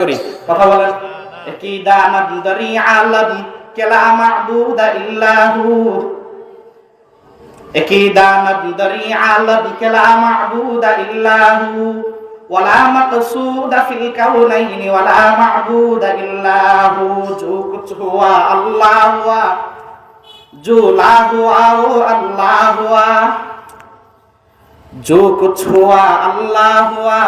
করি কথা বলেন কি দানাদ দরি আলম কেলা মাবুদা ইল্লাহু একই দানাদ দরি আলম কেলা মাবুদা ইল্লাহু ولا مقصود في الكونين ولا معبود إلا هو جو کچھ ہوا اللہ ہوا جو لا ہوا وہ اللہ ہوا جو کچھ ہوا اللہ ہوا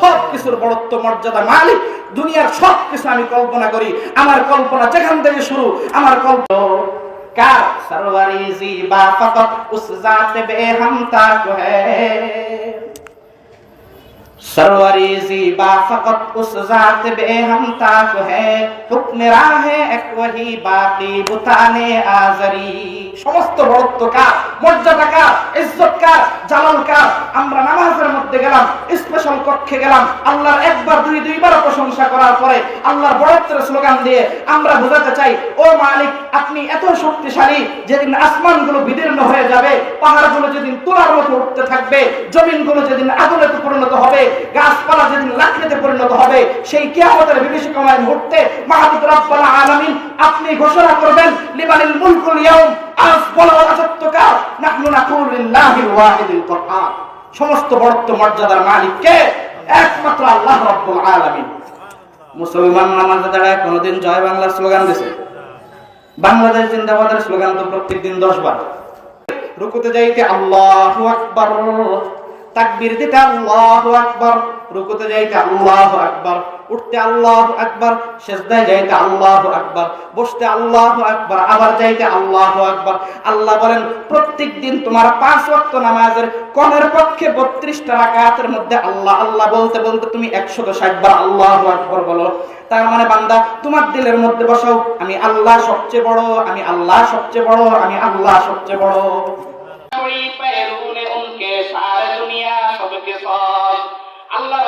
সবকিছুর সব বড়ত্ব, মর্যাদা, মালিক, দুনিয়ার সব কিছু আমি কল্পনা করি। আমার কল্পনা যেখান থেকে শুরু, আমার কল্পনা কার? সরওয়ারি বা سروری زیبا فقط সমস্ত বড়ত্ব মর্যাদা ইজ্জত জালাল আমরা নামাজের মধ্যে গেলাম স্পেশাল কক্ষে গেলাম, আল্লাহর একবার, দুই, দুইবার প্রশংসা করার পরে আল্লাহর বড়ত্বের স্লোগান দিয়ে আমরা বোঝাতে চাই, ও মালিক, আপনি এত শক্তিশালী, যেদিন আসমানগুলো বিদীর্ণ হয়ে যাবে, পাহাড়গুলো যেদিন তোলার মতো উঠতে থাকবে, জমিনগুলো যেদিন আদলে পরিণত হবে গাছপালা যেদিন লাকড়িতে পরিণত হবে, সেই কিয়ামতের বিভীষিকাময় মুহূর্তে মাহবুব রাব্বাল আলামিন আপনি ঘোষণা করবেন লিমানিল মুলকুল ইয়াউম, আজ বলা রাজত্বকার নাহনু নাকুল লিল্লাহিল ওয়াহিদিল কাহ্হার সমস্ত বড়ত্ব মর্যাদার মালিক কে একমাত্র আল্লাহ রাব্বুল আলামিন। মুসলমান নামাজে দাঁড়ায় কোনোদিন জয় বাংলা স্লোগান দিছে। বাংলাদেশ জিন্দাবাদের স্লোগান তো প্রত্যেকদিন দশ বার। রুকুতে যাইতে আল্লাহু আকবার। দিতে রুকুতে যাইতে উঠতে যাইতে বসতে আবার যাইতে আল্লাহু বলেন প্রত্যেক দিন তোমার পাঁচ ওয়াক্ত নামাজের কমের পক্ষে 32টা রাকাতের মধ্যে আল্লাহ আল্লাহ বলতে বলতে তুমি 160 বার আল্লাহু আকবার বলো। তার মানে বান্দা, তোমার দিলের মধ্যে বসাও, আমি আল্লাহ সবচেয়ে বড়, আমি আল্লাহ সবচেয়ে বড়, আমি আল্লাহ সবচেয়ে বড়। আল্লাহ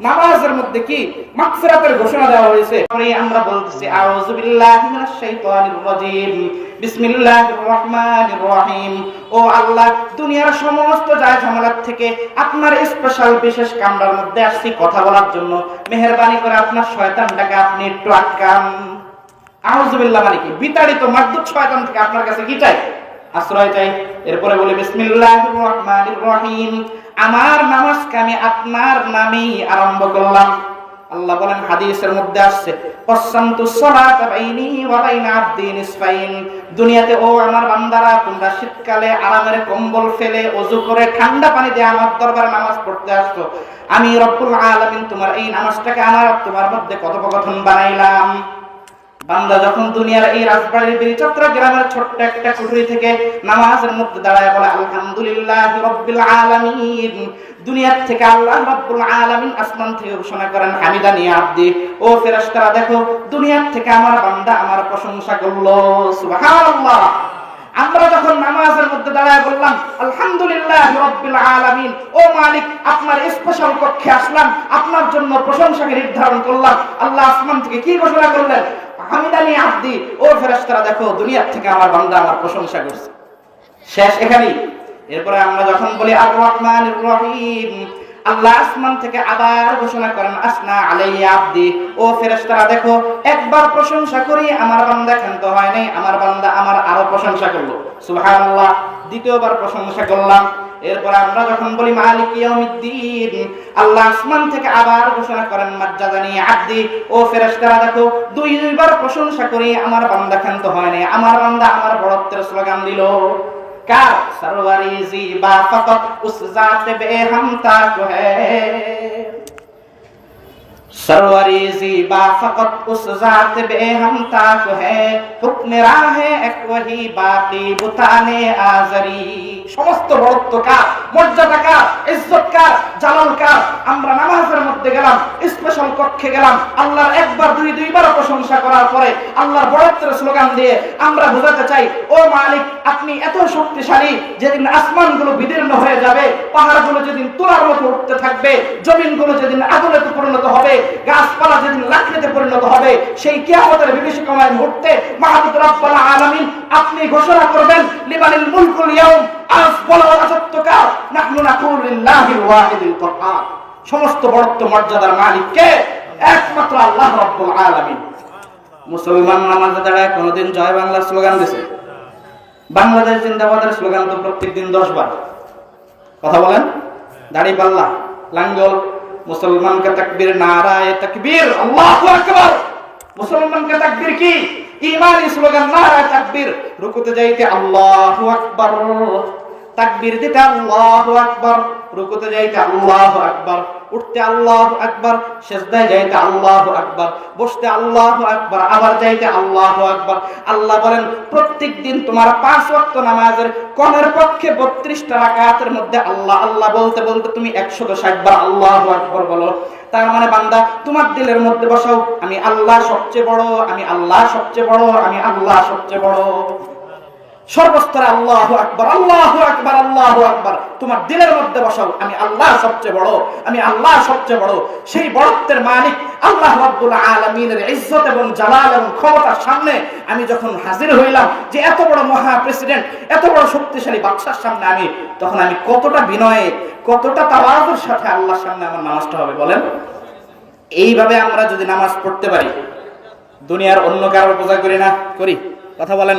নামাজের মধ্যে কি মাগফিরাতের ঘোষণা দেওয়া হয়েছে? পরে আমরা বলতেছি, আউযু বিল্লাহি মিনাশ শাইতানির রাজিম। বিসমিল্লাহির রহমানির রহিম। ও আল্লাহ, দুনিয়ার সমস্ত যায় ঝামেলার থেকে আপনার স্পেশাল বিশেষ কামরার মধ্যে আসছি কথা বলার জন্য। মেহেরবানি করে আপনার শয়তানটাকে আপনি একটু আটকান। আউযুবিল্লাহ মানে কি? বিতাড়িত মারদুত শয়তান থেকে আপনার কাছে কি চাই? আশ্রয় চাই। এরপরে বলে, বিসমিল্লাহির রহমানির রহিম। আমার নামাজকে আমি আপনার নামেই আরম্ভ করলাম। আল্লাহ বলেন, হাদিসের মধ্যে আসছে কসামতু সলাত বাইনি ওয়া বাইনা আবদি নিসফাইন। দুনিয়াতে, ও আমার বান্দারা, তোমরা শীতকালে আরামের কম্বল ফেলে ওযু করে ঠান্ডা পানি দিয়ে আমার দরবারে নামাজ পড়তে আসতো আমি রব্বুল আলামিন তোমার এই নামাজটাকে আমার তোমার মধ্যে কথোপকথন বানাইলাম। বান্দা যখন দুনিয়ার এই রাজবাড়ির বীরচত্রা গ্রামের ছোট্ট একটা কুঠুরি থেকে নামাজের মধ্যে দাঁড়ায় বলে, আলহামদুলিল্লাহ রব্বিল আলামিন। দুনিয়ার থেকে আল্লাহ রব্বুল আলামিন আসমান থেকে ঘোষণা করেন হামিদানি আব্দি। ও ফেরেশতারা, দেখো, দুনিয়ার থেকে আমার বান্দা আমার প্রশংসা করল। সুবহানাল্লাহ। আমরা যখন নামাজের মধ্যে দাঁড়ায় বললাম, আলহামদুলিল্লাহ রব্বিল ও মালিক, আপনার স্পেশাল কক্ষে আসলাম, আপনার জন্য প্রশংসাকে নির্ধারণ করলাম। আল্লাহ আসমান থেকে কি ঘোষণা করলেন? হামিদানি আব্দি ও ফেরেশতারা, দেখো, দুনিয়ার থেকে আমার বান্দা আমার প্রশংসা করছে। শেষ এখানেই। এরপরে আমরা যখন বলি আর রহমান রহিম। দ্বিতীয়বার প্রশংসা করলাম। এরপর আমরা যখন বলি, মালিক আল্লাহ আসমান থেকে আবার ঘোষণা করেন, মাজ্জাদানি আব্দি। ও ফেরেশতারা, দেখো দুই দুইবার প্রশংসা করি, আমার বান্দা ক্ষান্ত হয় নাই, আমার বান্দা আমার বড়ত্বের স্লোগান দিল। کا سروری زیبا فقط اس ذات بے ہم تک ہے সমস্ত বড়ত্ব মর্যাদা ইজ্জত জালাল আমরা নামাজের মধ্যে গেলাম স্পেশাল কক্ষে গেলাম, আল্লাহর একবার, দুই দুইবার প্রশংসা করার পরে আল্লাহর বড়ত্বের স্লোগান দিয়ে আমরা বোঝাতে চাই, ও মালিক, আপনি এত শক্তিশালী, যেদিন আসমানগুলো বিদীর্ণ হয়ে যাবে, পাহাড়গুলো যেদিন তোলার মতো উঠতে থাকবে, জমিনগুলো যেদিন আগুনে পরিণত হবে গাছপালা যেদিন লাকড়িতে পরিণত হবে, সেই কিয়ামতের বিভীষিকাময় মুহূর্তে মাহমুদ রাব্বাল আলামিন আপনি ঘোষণা করবেন লিমানিল মুলকুল ইয়াউম আজ বলা রাজত্বকার নাহনু নাকুল লিল্লাহিল ওয়াহিদিল কুরআন। সমস্ত বড়ত্ব মর্যাদার মালিক কে একমাত্র আল্লাহ রাব্বুল আলামিন। মুসলমান নামাজে দাঁড়ায় কোনোদিন জয় বাংলা স্লোগান দিছে? বাংলাদেশ জিন্দাবাদের স্লোগান তো প্রত্যেকদিন দশ বার কথা বলেন? দাড়ি পাল্লা লাঙ্গল মুসলমানকে তাকবীর, নারায় তাকবীর, আল্লাহু আকবার। মুসলমানকে তাকবীর কি? ইমানি স্লোগান, নারায় তাকবীর। রুকুতে যাইতে আল্লাহু আকবার। তাকবীর দিতে আল্লাহু আকবার। রুকুতে যাইতে আল্লাহু আকবার। উঠতে আল্লাহু আকবার, সেজদায় যাইতে আল্লাহু আকবার, বসতে আল্লাহু আকবার, আবার যাইতে আল্লাহু আকবার। আল্লাহ বলেন প্রত্যেক দিন তোমার পাঁচ ওয়াক্ত নামাজের কমের পক্ষে বত্রিশটা রাকাতের মধ্যে আল্লাহ আল্লাহ বলতে বলতে তুমি একশত ষাট বার আল্লাহ আকবার বলো। তার মানে বান্দা, তোমার দিলের মধ্যে বসাও, আমি আল্লাহ সবচেয়ে বড়, আমি আল্লাহ সবচেয়ে বড়, আমি আল্লাহ সবচেয়ে বড়। সর্বস্তরে আল্লাহ আকবার আল্লাহ আকবার আল্লাহ আকবার। তোমার দিলের মধ্যে বসাও, আমি আল্লাহ সবচেয়ে বড়, আমি আল্লাহ সবচেয়ে বড়। সেই বড়ত্বের মালিক আল্লাহ রাব্বুল আলামিনের ইজ্জত এবং জালাল এবং ক্ষমতার সামনে আমি যখন হাজির হইলাম যে এত বড় মহা প্রেসিডেন্ট, এত বড় শক্তিশালী বাদশার সামনে আমি, তখন আমি কতটা বিনয়ে, কতটা তাওয়াজুর সাথে আল্লাহর সামনে আমার নামাজটা হবে বলেন? এইভাবে আমরা যদি নামাজ পড়তে পারি, দুনিয়ার অন্য কারোর পূজা করি না, করি। কথা বলেন।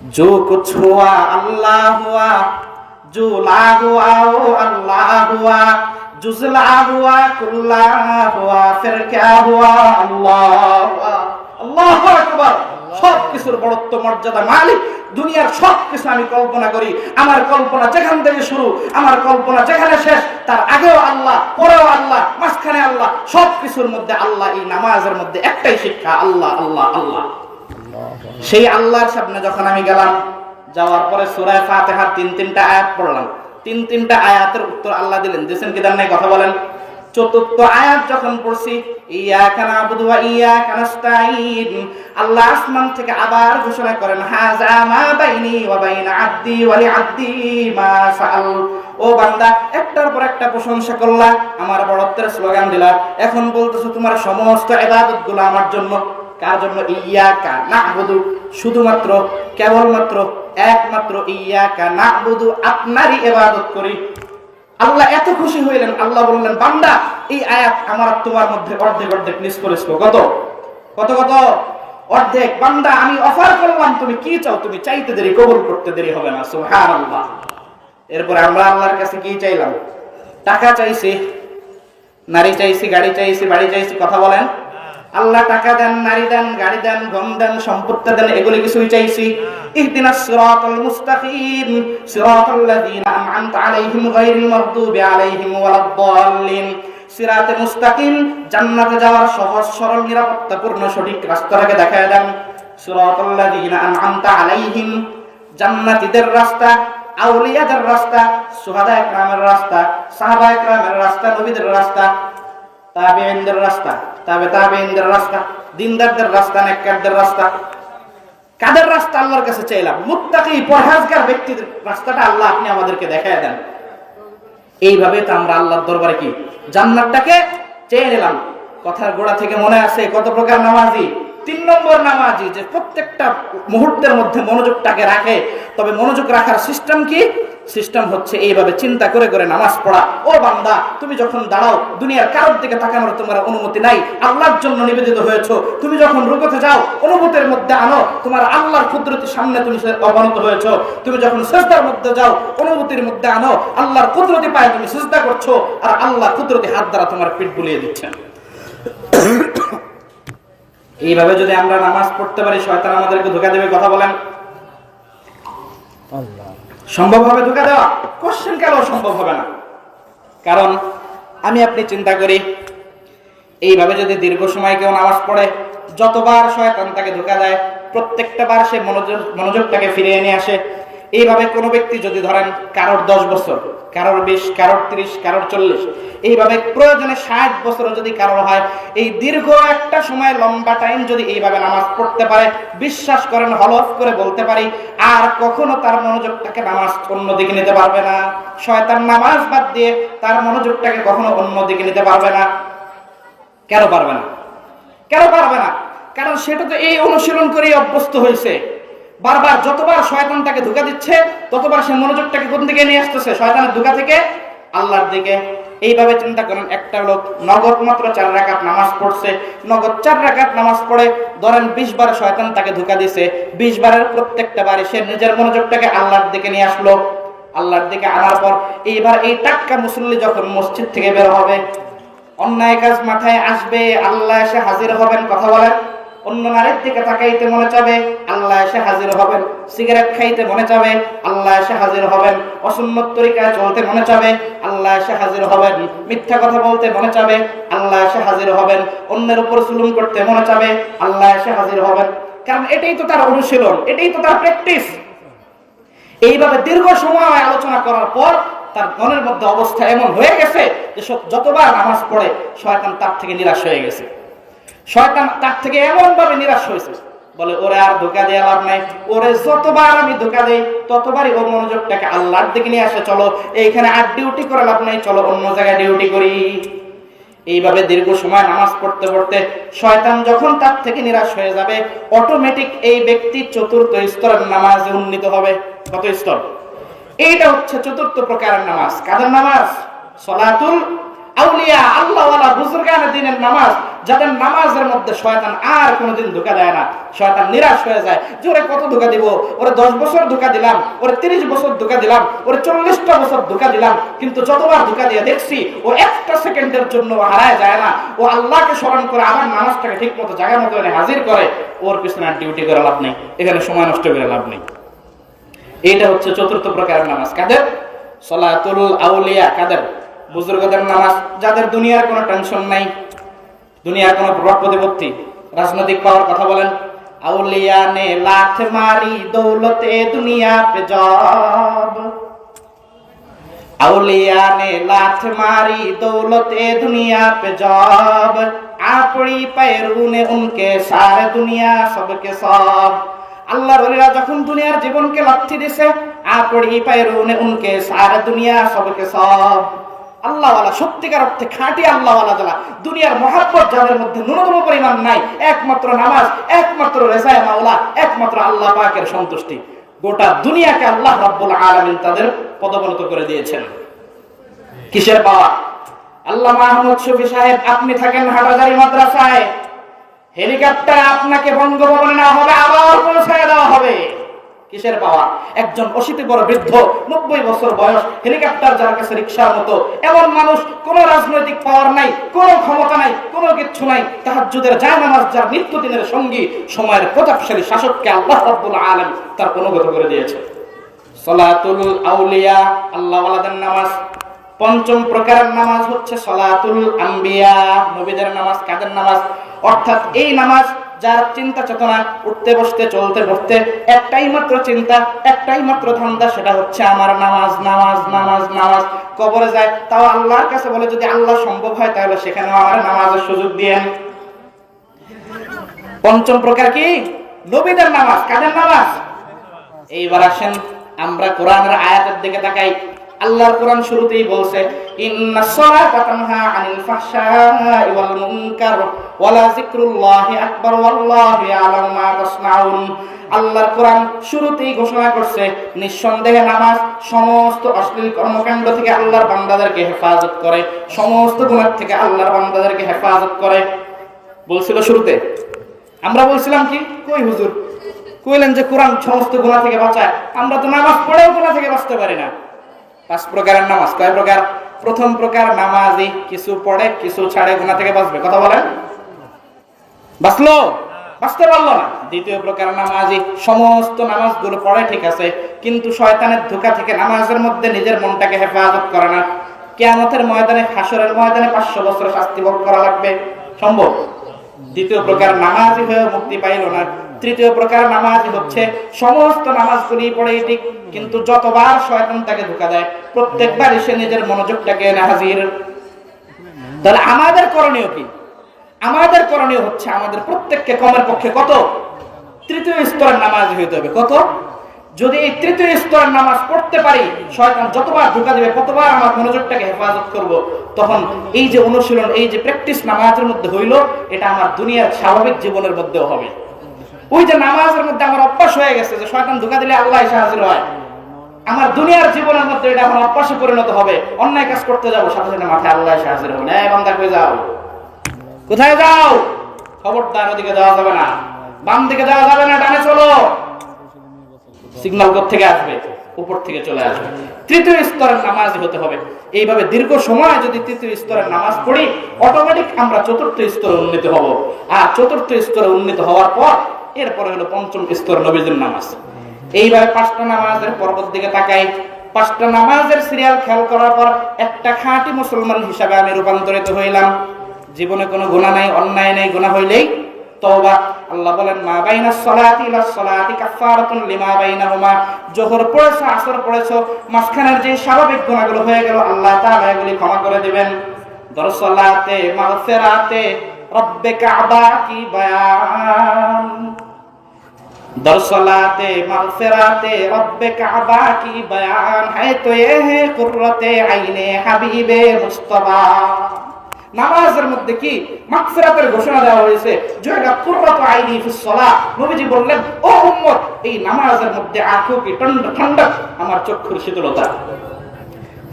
जो कुछ हुआ अल्लाह हुआ जो ला हुआ वो अल्लाह हुआ जुजला हुआ कुल्ला हुआ फिर क्या हुआ अल्लाह हुआ আল্লাহ আকবার সব কিছুর বড়ত্ব মর্যাদা মালিক দুনিয়ার সব কিছু আমি কল্পনা করি আমার কল্পনা যেখান থেকে শুরু আমার কল্পনা যেখানে শেষ তার আগেও আল্লাহ পরেও আল্লাহ মাঝখানে আল্লাহ সব কিছুর মধ্যে আল্লাহ এই নামাজের মধ্যে একটাই শিক্ষা আল্লাহ আল্লাহ আল্লাহ সেই আল্লাহর সামনে যখন আমি গেলাম, যাওয়ার পরে সুরায় ফাতেহার তিন তিনটা আয়াত পড়লাম। তিন তিনটা আয়াতের উত্তর আল্লাহ দিলেন। দিয়েছেন কি নাই কথা বলেন? চতুর্থ আয়াত যখন পড়ছি, ইয়াকা নাবুদু ওয়া ইয়াকা নাস্তাইন আল্লাহ আসমান থেকে আবার ঘোষণা করেন, হাযা মা বাইনি ওয়া বাইনা আবদি ওয়া লিআবদি মা সাআল ও বান্দা, একটার পর একটা প্রশংসা করলা, আমার বড়ত্বের স্লোগান দিলা। এখন বলতেছো তোমার সমস্ত ইবাদতগুলো আমার জন্য। কার জন্য ইয়াকা নাবুদু। শুধুমাত্র, কেবলমাত্র, একমাত্র ইয়াকা নাবুদু। আপনারই এবাদত করি। আল্লাহ এত খুশি হইলেন, আল্লাহ বললেন, বান্দা, এই আয়াত আমার তোমার মধ্যে অর্ধেক অর্ধেক মিস করেছিল। কত? কত কত? অর্ধেক। বান্দা, আমি অফার করলাম, তুমি কি চাও? তুমি চাইতে দেরি, কবুল করতে দেরি হবে না সুহান আল্লাহ এরপরে আমরা আল্লাহর কাছে কি চাইলাম? টাকা চাইছি, নারী চাইছি, গাড়ি চাইছি, বাড়ি চাইছি, কথা বলেন। আল্লাহ টাকা দেন, নারী দেন, গাড়ি দেন, গম দেন সম্পত্তি দেন, এগুলি কিছুই চাইছি। আলাইহিম সিরাতে মুস্তাকিম, জান্নাতে যাওয়ার সহজ, সরল, নিরাপত্তাপূর্ণ, সঠিক রাস্তাটাকে দেন। আন'আমতা আলাইহিম, জান্নাতীদের রাস্তা, আউলিয়াদের রাস্তা সুহাদা রাস্তা সাহাবা রাস্তা, নবীদের রাস্তা তাবেইনদের রাস্তা। তাবে তাবেইনদের রাস্তা, দিনদারদের রাস্তা, নেককারদের রাস্তা। কাদের রাস্তা আল্লাহর কাছে চাইলাম? মুত্তাকি, পরহেজগার ব্যক্তির রাস্তাটা আল্লাহ আপনি আমাদেরকে দেখায় দেন। এইভাবে তো আমরা আল্লাহর দরবারে কি? জান্নাতটাকে চেয়ে নিলাম। কথার গোড়া থেকে মনে আছে কত প্রকার নামাজি? তিন নম্বর নামাজি যে প্রত্যেকটা মুহূর্তের মধ্যে মনোযোগটাকে রাখে, তবে মনোযোগ রাখার সিস্টেম কি? সিস্টেম হচ্ছে এইভাবে চিন্তা করে করে নামাজ পড়া। ও বান্দা, তুমি যখন দাঁড়াও, দুনিয়ার কারোর দিকে তাকানোর তোমার অনুমতি নাই, আল্লাহর জন্য নিবেদিত হয়েছো। তুমি যখন রুকতে যাও অনুমতির মধ্যে আনো, তোমার আল্লাহর কুদরতির সামনে তুমি অবনত হয়েছো। তুমি যখন সেজদার মধ্যে যাও, অনুভূতির মধ্যে আনো, আল্লাহর কুদরতি পায়ে তুমি সেজদা করছ, আর আল্লাহ কুদরতি হাত দ্বারা তোমার পিঠ বুলিয়ে দিচ্ছেন এইভাবে যদি আমরা নামাজ পড়তে পারি শয়তান আমাদেরকে ধোকা দেবে কথা বলেন। সম্ভব হবে ধোকা দেওয়া? কোশ্চেন কেন সম্ভব হবে না? কারণ আমি আপনি চিন্তা করি এইভাবে যদি দীর্ঘ সময় কেউ নামাজ পড়ে যতবার শয়তান তাকে ধোকা দেয় প্রত্যেকটা বার সে মনোযোগ মনোযোগটাকে ফিরিয়ে নিয়ে আসে। এইভাবে কোনো ব্যক্তি যদি ধরেন কারোর দশ বছর কারোর বিশ, কারোর ত্রিশ, কারোর চল্লিশ। এইভাবে প্রয়োজনে ষাট বছর যদি কারোর হয়, এই দীর্ঘ একটা সময় লম্বা টাইম যদি এইভাবে নামাজ পড়তে পারে, বিশ্বাস করেন, হলফ করে বলতে পারি, আর কখনো তার মনোযোগটাকে নামাজ অন্য দিকে নিতে পারবে না। শয়তান নামাজ বাদ দিয়ে তার মনোযোগটাকে কখনো অন্য দিকে নিতে পারবে না। কেন পারবে না? কেন পারবে না? কারণ সেটা তো এই অনুশীলন করেই অভ্যস্ত হয়েছে। বারবার যতবার শয়তান তাকে ধোকা দিচ্ছে, ততবার সে মনোযোগটাকে কোন দিকে নিয়ে আসতেছে? শয়তানের ধোকা থেকে? আল্লাহর দিকে। এইভাবে চিন্তা করেন, একটা লোক নগদ মাত্র চার রাকাত নামাজ পড়ছে। নগদ চার রাকাত নামাজ পড়ে, ধরেন বিশ বার শয়তান তাকে ধোকা দিছে বিশ বারের প্রত্যেকটা বারে সে নিজের মনোযোগটাকে আল্লাহর দিকে নিয়ে আসলো। আল্লাহর দিকে আনার পর এইবার এই টাটকা মুসল্লি যখন মসজিদ থেকে বের হবে, অন্যায় কাজ মাথায় আসবে, আল্লাহ এসে হাজির হবেন, কথা বলেন। অন্য নারীর দিকে তাকাইতে মনে চাবে, আল্লাহ এসে হাজির হবেন। সিগারেট খাইতে মনে চাবে, আল্লাহ এসে হাজির হবেন। অসুন্নত তরিকায় চলতে মনে চাবে, আল্লাহ এসে হাজির হবেন। মিথ্যা কথা বলতে মনে চাবে, আল্লাহ এসে হাজির হবেন। অন্যের উপর জুলুম করতে মনে চাবে, আল্লাহ এসে হাজির হবেন। কারণ এটাই তো তার অনুশীলন, এটাই তো তার প্র্যাকটিস। এইভাবে দীর্ঘ সময় আলোচনা করার পর তার মনের মধ্যে অবস্থা এমন হয়ে গেছে যে যতবার নামাজ পড়ে, শয়তান তার থেকে নিরাশ হয়ে গেছে। শয়তান তার থেকে এমন ভাবে নিরাশ হয়েছে। বলে, ওরে আর ধোকা দিয়ে লাভ নাই। ওরে যতবার আমি ধোকা দেই, ততবারই ওর মনোযোগটাকে আল্লাহর দিকে নিয়ে আসে। চলো, এইখানে আর ডিউটি করে লাভ নাই। চলো, অন্য জায়গায় ডিউটি করি। এইভাবে দীর্ঘ সময় নামাজ পড়তে পড়তে শয়তান যখন তার থেকে নিরাশ হয়ে যাবে অটোমেটিক এই ব্যক্তি চতুর্থ স্তরের নামাজে উন্নীত হবে। কত স্তর? এইটা হচ্ছে চতুর্থ প্রকারের নামাজ। কাদের নামাজ? সলাতুল আউলিয়া, আল্লাহওয়ালা বুজুর্গানের দিনের নামাজ। যাদের নামাজের মধ্যে শয়তান আর কোনোদিন ধোকা দেয় না, শয়তান নিরাশ হয়ে যায়। যে ওরে কত ধোকা দিব? ওরে দশ বছর ধোকা দিলাম, ওরে তিরিশ বছর ধোকা দিলাম, ওরে চল্লিশটা বছর ধোকা দিলাম, কিন্তু যতবার ধোকা দিয়ে দেখছি, ও একটা সেকেন্ডের জন্য হারায় যায় না। ও আল্লাহকে স্মরণ করে আমার নামাজটাকে ঠিক মতো জায়গা মতো হাজির করে, ওর পিছনে ডিউটি করে লাভ নেই। এখানে সময় নষ্ট করে লাভ নেই। এইটা হচ্ছে চতুর্থ প্রকারের নামাজ। কাদের? সলাতুল আউলিয়া। কাদের? বুজুর্গদের নামাজ। যাদের দুনিয়ার কোনো টেনশন নাই। দুনিয়ার কোন প্রভাব প্রতিপত্তি, রাজনৈতিক পাওয়ার কথা বলেন। আউলিয়া নে লাথ মারি দৌলতে দুনিয়া পে জব। আউলিয়া নে লাথ মারি দৌলতে দুনিয়া পে জব। আপনি পায়রুনে উনকে সারে দুনিয়া, সবকে সব। আল্লাহর ওলিরা যখন দুনিয়ার জীবনকে লাথি দিছে, আপনি পায়রুনে উনকে সারে দুনিয়া, সবকে সব। আল্লাহওয়ালা, সত্যিকার অর্থে খাঁটি আল্লাহওয়ালা যারা, দুনিয়ার মহাব্বত যাদের মধ্যে ন্যূনতম পরিমাণ নাই, একমাত্র নামাজ, একমাত্র রেজায় মাওলা, একমাত্র আল্লাহ পাকের সন্তুষ্টি। গোটা দুনিয়াকে আল্লাহ রাব্বুল আলামিন তাদের পদবনত করে দিয়েছেন। কিসের পাওয়া? আল্লাহ মাহমুদ শফি সাহেব, আপনি থাকেন হাটাজারি মাদ্রাসায়। হেলিকপ্টার আপনাকে বঙ্গভবনে নেওয়া হবে, আবার পৌঁছায় দেওয়া হবে। কিসের পাওয়া? একজন অশীতি বড় বৃদ্ধ, নব্বই বছর বয়স, হেলিকপ্টার যার কাছে রিক্সার মতো। এমন মানুষ কোন রাজনৈতিক পাওয়ার নাই, কোনো ক্ষমতা নাই, কোনো কিচ্ছু নাই। তাহাজ্জুদের যায় নামাজ যার নিত্যদিনের সঙ্গী, সময়ের প্রতাপশালী শাসককে আল্লাহ রাব্বুল আলামিন তার অনুগত করে দিয়েছে। সলাতুল আউলিয়া, আল্লাহ নামাজ। পঞ্চম প্রকারের নামাজ হচ্ছে সলাতুল আম্বিয়া, নবীদের নামাজ, কাদের নামাজ? অর্থাৎ এই নামাজ যার চিন্তা চেতনা উঠতে বসতে, চলতে বসতে একটাই মাত্র চিন্তা, একটাই মাত্র ধান্দা, সেটা হচ্ছে আমার নামাজ নামাজ নামাজ নামাজ। কবরে যায়, তাও আল্লাহর কাছে বলে, যদি আল্লাহ সম্ভব হয়, তাহলে সেখানে আমার নামাজের সুযোগ দিয়েন। পঞ্চম প্রকার কি? নবীদের নামাজ, কাদের নামাজ? এইবার আসেন, আমরা কোরআনের আয়াতের দিকে তাকাই। আল্লাহর কোরআন শুরুতেই বলছে ইন্নাস সালাতা তানহা আনিল ফাহশাই ওয়াল মুনকার ওয়ালা যিকরুল্লাহি আকবার ওয়াল্লাহু ইয়ালামু মা তাসনাউন আল্লাহর কোরআন শুরুতেই ঘোষণা করছে, নিঃসন্দেহে নামাজ সমস্ত অশ্লীল কর্মকাণ্ড থেকে আল্লাহর বান্দাদেরকে হেফাজত করে, সমস্ত গুনাহ থেকে আল্লাহর বান্দাদেরকে হেফাজত করে। বলছিল শুরুতে। আমরা বলছিলাম কি, কই হুজুর? কইলেন যে কোরআন সমস্ত গুনাহ থেকে বাঁচায়। আমরা তো নামাজ পড়েও গুনাহ থেকে বাঁচতে পারি না। পাঁচ প্রকারের নামাজ। কয় প্রকার? প্রথম প্রকার, নামাজি, কিছু পড়ে, কিছু ছাড়ে, গুনাহ থেকে বাঁচবে। কথা বলেন। বাঁচলো? বাঁচতে পারল না। দ্বিতীয় প্রকার, নামাজি, সমস্ত নামাজগুলো পড়ে, ঠিক আছে। কিন্তু শয়তানের ধোকা থেকে নামাজের মধ্যে নিজের মনটাকে হেফাজত করে না। কেয়ামতের ময়দানে হাসরের ময়দানে পাঁচশো বছর শাস্তি ভোগ করা লাগবে। সম্ভব? দ্বিতীয় প্রকার, নামাজি হয়ে মুক্তি পাইল না। তৃতীয় প্রকার নামাজি হচ্ছে, সমস্ত নামাজগুলি পড়ে ঠিক কিন্তু যতবার শয়তান তাকে ধোকা দেয় প্রত্যেকবার সে নিজের মনোযোগটাকে হাজির। তাহলে আমাদের করণীয় কি? আমাদের করণীয় হচ্ছে আমাদের প্রত্যেককে কমের পক্ষে কত? তৃতীয় স্তরের নামাজ হইতে হবে, কত? যদি এই তৃতীয় স্তরের নামাজ পড়তে পারি, শয়তান যতবার ঢুকা দেবে, কতবার আমার মনোযোগটাকে হেফাজত করব, তখন এই যে অনুশীলন, এই যে প্র্যাকটিস নামাজের মধ্যে হইল, এটা আমার দুনিয়ার স্বাভাবিক জীবনের মধ্যেও হবে। ওই যে নামাজের মধ্যে আমার অভ্যাস হয়ে গেছে যে শয়তান ঢুকা দিলে আল্লাহ এসে হাজির হয়। আমার দুনিয়ার জীবনের মধ্যে এটা এখন অভ্যাসে পরিণত হবে। অন্যায় কাজ করতে যাব, সাথে সাথে মাথায় আল্লাহ এসে হাজির হবে। এই বান্দা কই যাও। কোথায় যাও? খবরদার ওদিকে যাওয়া যাবে না। বাম দিকে যাওয়া যাবে না, ডানে চলো। সিগন্যাল কোথ থেকে আসবে? উপর থেকে চলে আসবে। তৃতীয় স্তরের নামাজ হতে হবে। এইভাবে দীর্ঘ সময় যদি তৃতীয় স্তরের নামাজ পড়ি অটোমেটিক আমরা চতুর্থ স্তরে উন্নীত হব। আর চতুর্থ স্তরে উন্নীত হওয়ার পর এরপরে হলো পঞ্চম স্তর নবীদের নামাজ। এইভাবে পাঁচটা নামাজের পর্বত দিকে তাকাই। পাঁচটা নামাজের সিরিয়াল খেয়াল করার পর একটা খাঁটি মুসলমান হিসাবে আমি রূপান্তরিত হইলাম। জীবনে কোনো গুনাহ নাই, অন্যায় নাই গুণা হইলেই তওবা। আল্লাহ বলেন, মা বাইনা সলাতি সলাতি কাফারাতুন লিমা বাইনাহুমা। পড়েছো, আসর পড়েছো, মাঝখানের যে স্বাভাবিক গুনাহগুলো হয়ে গেল, আল্লাহ তাআলা এগুলি ক্ষমা করে দিবেন। দরসলাতে মাগফিরাতে রব্বে কাবা কি বায়ান। নামাজের মধ্যে কি ঘোষণা দেওয়া হয়েছে? নবীজি বললেন, ও উম্মত, এই নামাজের মধ্যে আঁখো কি ঠান্ডা ঠান্ডা? আমার চক্ষুর শীতলতা।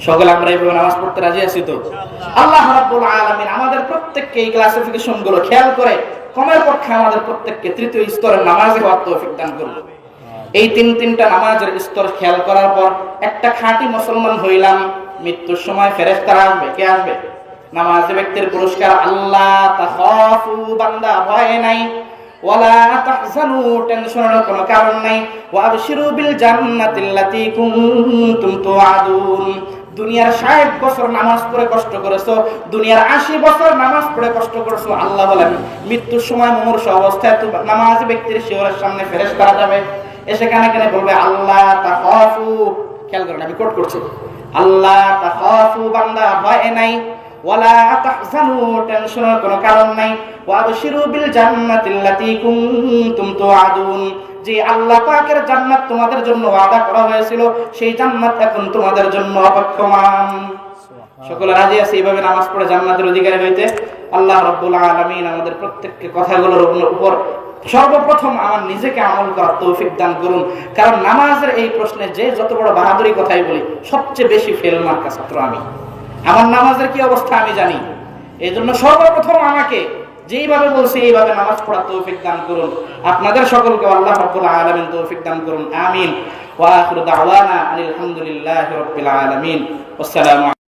সকলে আমরা এইভাবে নামাজ পড়তে রাজি আছি তো? আল্লাহ রাব্বুল আমাদের প্রত্যেককে এই ক্লাসিফিকেশনগুলো খেয়াল করে কমের পক্ষে আমাদের প্রত্যেককে তৃতীয় স্তরের নামাজে হওয়ার তৌফিক দান করুন। এই তিন তিনটা নামাজের স্তর খেয়াল করার পর একটা খাঁটি মুসলমান হইলাম, মৃত্যুর সময় ফেরেশতারা আসবে, কে আসবে? নামাজ ব্যক্তির পুরস্কার আল্লাহ তাখাফু বান্দা ভয় নাই। ওয়ালা তাহজানু, টেনশনের কোনো কারণ নাই। ওয়া আবশিরু বিল দুনিয়ার ষাট বছর নামাজ পড়ে কষ্ট করেছ, দুনিয়ার আশি বছর নামাজ পড়ে কষ্ট করেছ, আল্লাহ বলেন, মৃত্যুর সময় মুমূর্ষ অবস্থায় তো নামাজ ব্যক্তির শিওরের সামনে ফেরেস করা যাবে। এসে কানে কানে বলবে, আল্লাহ তাখাফু। খেয়াল করেন, আমি কোট করছি। আল্লাহ তাখাফু বান্দা, ভয় নাই। ওয়ালা তাহজানু টেনশনের কোনো কারণ নাই। ওয়াবশিরু বিল জান্নাতিল্লাতী কুনতুম তুআদুন। যে আল্লাহ পাকের জান্নাত তোমাদের জন্য ওয়াদা করা হয়েছিল সেই জান্নাত এখন তোমাদের জন্য অপেক্ষমান। সকলে রাজি আছে এইভাবে নামাজ পড়ে জান্নাতের অধিকারী হইতে? আল্লাহ রাব্বুল আলামিন আমাদের প্রত্যেককে কথাগুলোর উপর সর্বপ্রথম আমার নিজেকে আমল করার তৌফিক দান করুন। কারণ নামাজের এই প্রশ্নে যে যত বড় বাহাদুরি কথাই বলি সবচেয়ে বেশি ফেল মার্কা ছাত্র আমি। আমার নামাজের কি অবস্থা আমি জানি। এই জন্য সর্বপ্রথম আমাকে যেইভাবে বলছি, এইভাবে নামাজ পড়া তৌফিক দান করুন। আপনাদের সকলকে আল্লাহ রাব্বুল আলামিন তৌফিক দান করুন। আমিন। ওয়া আখিরু দাওয়ানা আলহামদুলিল্লাহি রাব্বিল আলামিন। আসসালামু